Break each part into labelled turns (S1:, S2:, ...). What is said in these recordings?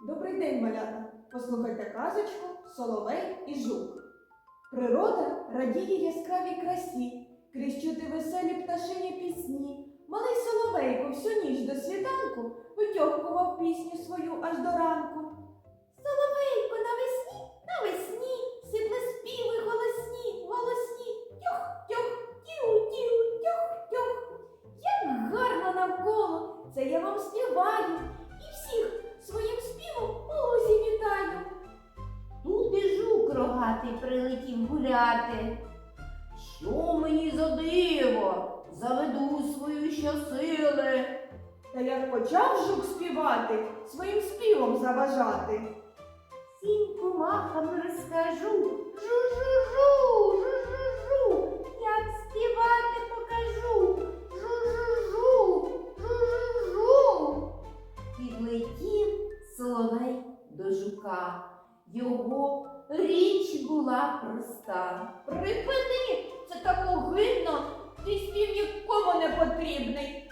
S1: Добрий день, малята! Послухайте казочку Соловей і Жук. Природа радіє яскравій красі, крізь чути веселі пташині пісні. Малий соловейко всю ніч до світанку витьохкував пісню свою аж до ранку. Соловейко
S2: рогатий прилетів гуляти. Що мені за диво? Заведу свою щосили.
S1: Та як почав жук співати, своїм співом заважати.
S2: Всім комахам розкажу. Жу-жу-жу, жу-жу-жу, як співати покажу. Жу-жу-жу, жу-жу-жу. Підлетів соловей до жука. Його річ була проста.
S1: Припини, це так огидно, твій спів нікому не потрібний.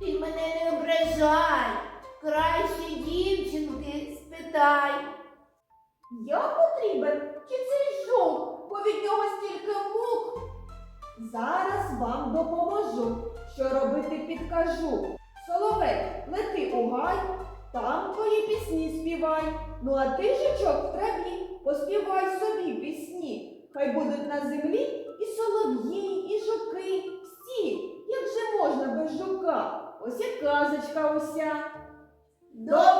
S2: Ти мене не ображай, краще дівчинки спитай.
S1: Я потрібен чи цей жук, бо від нього стільки мук. Зараз вам допоможу, що робити підкажу. Соловей, лети у гай, там співай. Ну а ти, жучок, в траві, поспівай собі пісні. Хай будуть на землі і солов'ї, і жуки. Всі, як же можна без жука? Ось і казочка уся.
S2: Допоможи!